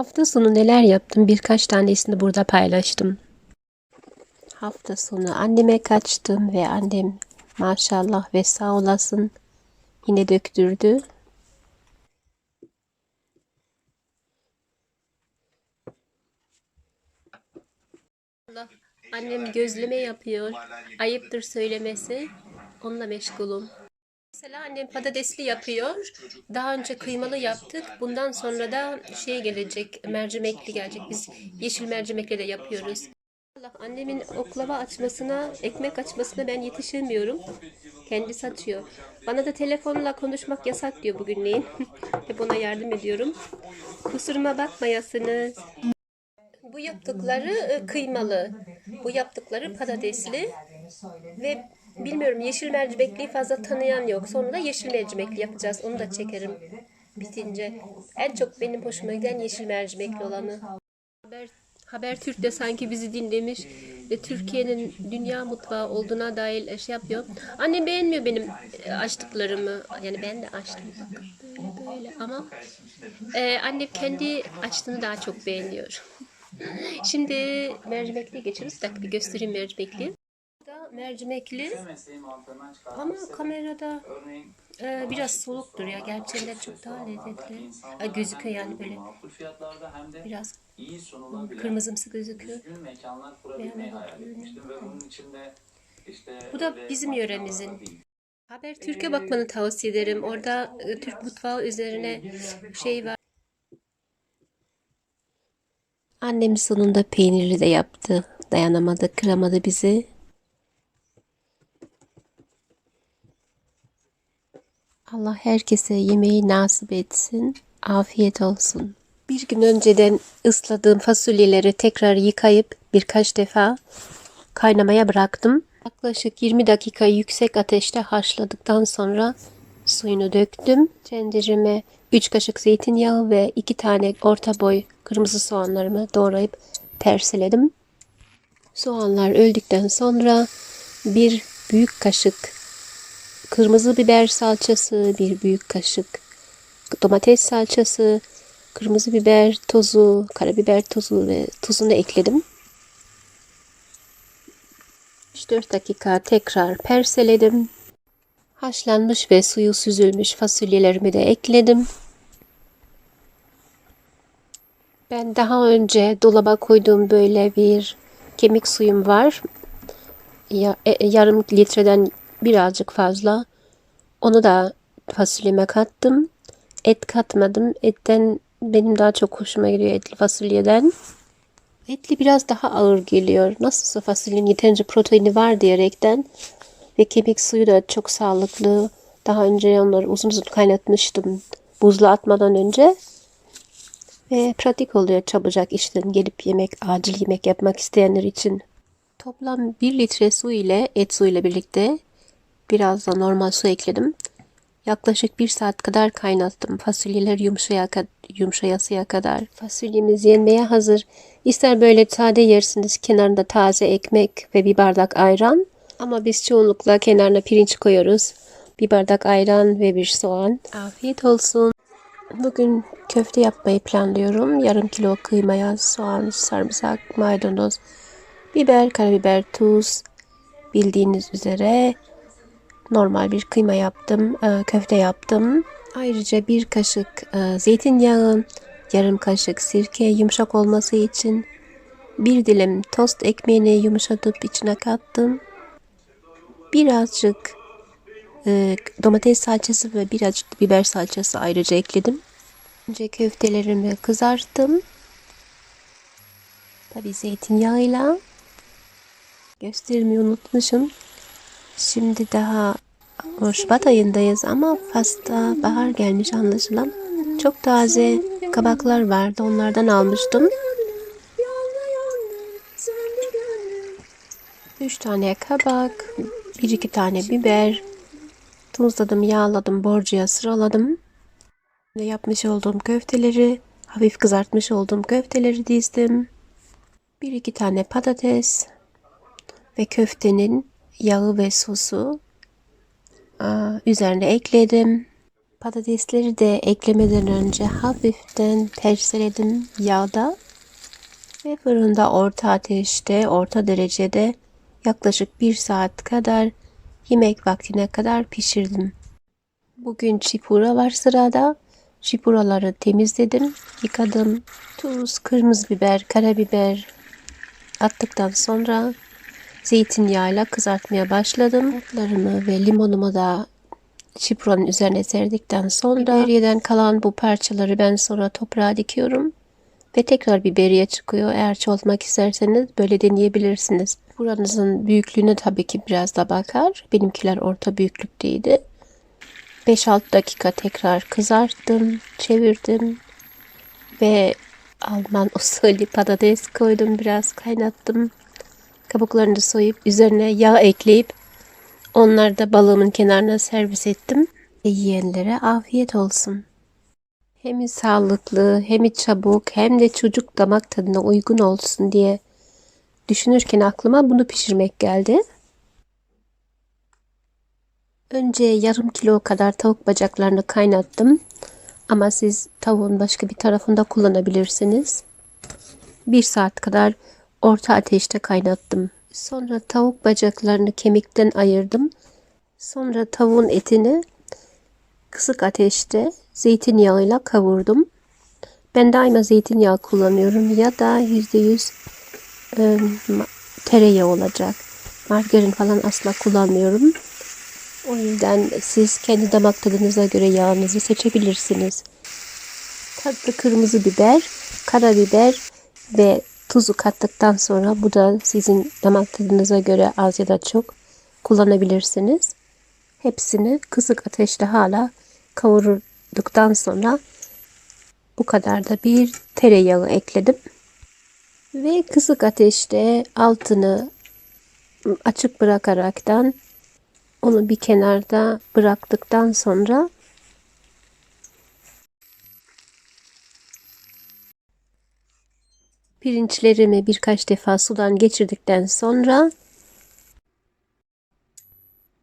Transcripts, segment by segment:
Hafta sonu neler yaptım birkaç tanesini burada paylaştım. Hafta sonu anneme kaçtım ve annem maşallah ve sağ olasın yine döktürdü. Annem gözleme yapıyor. Ayıptır söylemesi. Onunla meşgulum. Mesela annem patatesli yapıyor. Daha önce kıymalı yaptık. Bundan sonra da şey gelecek, mercimekli gelecek. Biz yeşil mercimekle de yapıyoruz. Allah annemin oklava açmasına, ekmek açmasına ben yetişemiyorum. Kendisi açıyor. Bana da telefonla konuşmak yasak diyor bugünleyin. Hep ona yardım ediyorum. Kusuruma bakmayasınız. Bu yaptıkları e, kıymalı. Bu yaptıkları patatesli. Ve bilmiyorum yeşil mercimekliyi fazla tanıyan yok. Sonra da yeşil mercimekli yapacağız. Onu da çekerim bitince. En çok benim hoşuma giden yeşil mercimekli olanı. Haber, Habertürk de sanki bizi dinlemiş ve Türkiye'nin dünya mutfağı olduğuna dair şey yapıyor. Annem beğenmiyor benim e, açtıklarımı. Yani ben de açtım. Böyle ama e, annem kendi açtığını daha çok beğeniyor. Şimdi mercimekli geçiyoruz. Bir bir göstereyim mercimekli. Mercimekli ama kamerada e, biraz soluktur ya. Gerçeğinde çok daha lezzetli. E, gözüküyor yani böyle biraz iyi kırmızımsı gözüküyor. Bu da bizim yöremizin. Haber Türkiye bakmanı tavsiye ederim. Orada e, Türk mutfağı üzerine şey var. Annem sonunda peyniri de yaptı. Dayanamadı, kıramadı bizi. Allah herkese yemeği nasip etsin. Afiyet olsun. Bir gün önceden ısladığım fasulyeleri tekrar yıkayıp birkaç defa kaynamaya bıraktım. Yaklaşık 20 dakika yüksek ateşte haşladıktan sonra suyunu döktüm. Tencereme 3 kaşık zeytinyağı ve 2 tane orta boy kırmızı soğanlarımı doğrayıp perseledim. Soğanlar öldükten sonra bir büyük kaşık kırmızı biber salçası, bir büyük kaşık domates salçası, kırmızı biber tozu, karabiber tozu ve tuzunu ekledim. 3-4 dakika tekrar perseledim. Haşlanmış ve suyu süzülmüş fasulyelerimi de ekledim. Ben daha önce dolaba koyduğum böyle bir kemik suyum var. Ya, e, yarım litreden birazcık fazla. Onu da fasulyeme kattım. Et katmadım. Etten benim daha çok hoşuma gidiyor etli fasulyeden. Etli biraz daha ağır geliyor. Nasılsa fasulyenin yeterince proteini var diyerekten ve kemik suyu da çok sağlıklı. Daha önce onları uzun uzun kaynatmıştım buzlu atmadan önce. Ve pratik oluyor çabucak işten gelip yemek, acil yemek yapmak isteyenler için. Toplam 1 litre su ile et su ile birlikte biraz da normal su ekledim. Yaklaşık bir saat kadar kaynattım. Fasulyeler yumuşaya, yumuşayasıya kadar. Fasulyemiz yenmeye hazır. İster böyle sade yersiniz kenarında taze ekmek ve bir bardak ayran. Ama biz çoğunlukla kenarına pirinç koyuyoruz. Bir bardak ayran ve bir soğan. Afiyet olsun. Bugün köfte yapmayı planlıyorum. Yarım kilo kıymaya soğan, sarımsak, maydanoz, biber, karabiber, tuz. Bildiğiniz üzere normal bir kıyma yaptım, e, köfte yaptım. Ayrıca bir kaşık e, zeytinyağı, yarım kaşık sirke yumuşak olması için bir dilim tost ekmeğini yumuşatıp içine kattım. Birazcık e, domates salçası ve birazcık biber salçası ayrıca ekledim. Önce köftelerimi kızarttım. Tabi zeytinyağıyla. Göstermeyi unutmuşum. Şimdi daha Şubat ayındayız ama Fas'ta bahar gelmiş anlaşılan. Çok taze kabaklar vardı. Onlardan almıştım. Üç tane kabak, bir iki tane biber, tuzladım, yağladım, borcuya sıraladım. Ve yapmış olduğum köfteleri, hafif kızartmış olduğum köfteleri dizdim. Bir iki tane patates ve köftenin yağı ve sosu aa, üzerine ekledim. Patatesleri de eklemeden önce hafiften terseledim yağda ve fırında orta ateşte, orta derecede yaklaşık bir saat kadar yemek vaktine kadar pişirdim. Bugün çipura var sırada. Çipuraları temizledim, yıkadım. Tuz, kırmızı biber, karabiber attıktan sonra zeytinyağıyla kızartmaya başladım. Otlarımı ve limonumu da çipuranın üzerine serdikten sonra biberiyeden kalan bu parçaları ben sonra toprağa dikiyorum. Ve tekrar biberiye çıkıyor. Eğer çoğaltmak isterseniz böyle deneyebilirsiniz. Buranızın büyüklüğüne tabii ki biraz da bakar. Benimkiler orta büyüklükteydi. 5-6 dakika tekrar kızarttım, çevirdim ve Alman usulü patates koydum, biraz kaynattım. Kabuklarını da soyup üzerine yağ ekleyip onları da balığımın kenarına servis ettim. Ve yiyenlere afiyet olsun. Hem sağlıklı, hem çabuk, hem de çocuk damak tadına uygun olsun diye düşünürken aklıma bunu pişirmek geldi. Önce yarım kilo kadar tavuk bacaklarını kaynattım. Ama siz tavuğun başka bir tarafında kullanabilirsiniz. Bir saat kadar orta ateşte kaynattım. Sonra tavuk bacaklarını kemikten ayırdım. Sonra tavuğun etini kısık ateşte zeytinyağıyla kavurdum. Ben daima zeytinyağı kullanıyorum ya da %100 e, tereyağı olacak. Margarin falan asla kullanmıyorum. O yüzden siz kendi damak tadınıza göre yağınızı seçebilirsiniz. Tatlı kırmızı biber, karabiber ve tuzu kattıktan sonra bu da sizin damak tadınıza göre az ya da çok kullanabilirsiniz. Hepsini kısık ateşte hala kavurduktan sonra bu kadar da bir tereyağı ekledim. Ve kısık ateşte altını açık bırakaraktan onu bir kenarda bıraktıktan sonra pirinçlerimi birkaç defa sudan geçirdikten sonra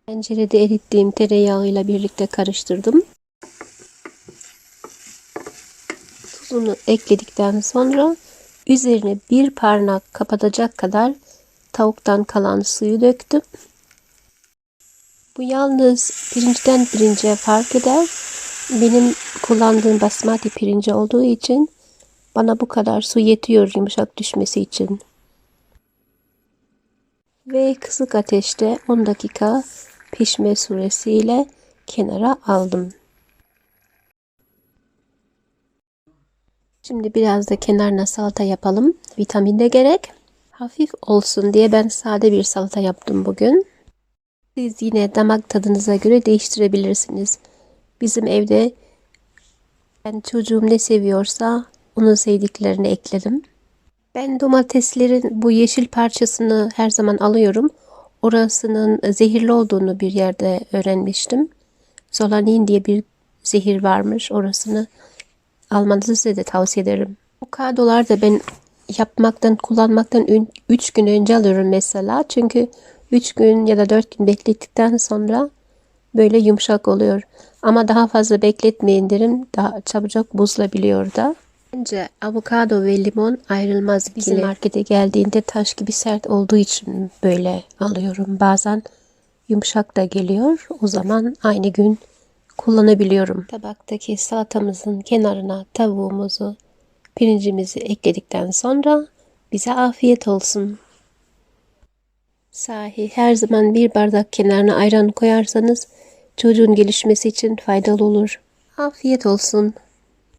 tencerede erittiğim tereyağıyla birlikte karıştırdım. Tuzunu ekledikten sonra üzerine bir parmak kapatacak kadar tavuktan kalan suyu döktüm. Bu yalnız pirinçten pirince fark eder. Benim kullandığım basmati pirinci olduğu için bana bu kadar su yetiyor yumuşak düşmesi için. Ve kısık ateşte 10 dakika pişme süresiyle kenara aldım. Şimdi biraz da kenarına salata yapalım. Vitamin de gerek. Hafif olsun diye ben sade bir salata yaptım bugün. Siz yine damak tadınıza göre değiştirebilirsiniz. Bizim evde ben çocuğum ne seviyorsa onun sevdiklerini ekledim. Ben domateslerin bu yeşil parçasını her zaman alıyorum. Orasının zehirli olduğunu bir yerde öğrenmiştim. Zolanin diye bir zehir varmış. Orasını almanızı size de tavsiye ederim. Avokadolar da ben yapmaktan, kullanmaktan 3 gün önce alıyorum mesela. Çünkü 3 gün ya da 4 gün beklettikten sonra böyle yumuşak oluyor. Ama daha fazla bekletmeyin derim. Daha çabucak bozulabiliyor da. Bence avokado ve limon ayrılmaz ikili. Bizim markete geldiğinde taş gibi sert olduğu için böyle alıyorum. Bazen yumuşak da geliyor. O zaman aynı gün kullanabiliyorum. Tabaktaki salatamızın kenarına tavuğumuzu, pirincimizi ekledikten sonra bize afiyet olsun. Sahi her zaman bir bardak kenarına ayran koyarsanız çocuğun gelişmesi için faydalı olur. Afiyet olsun.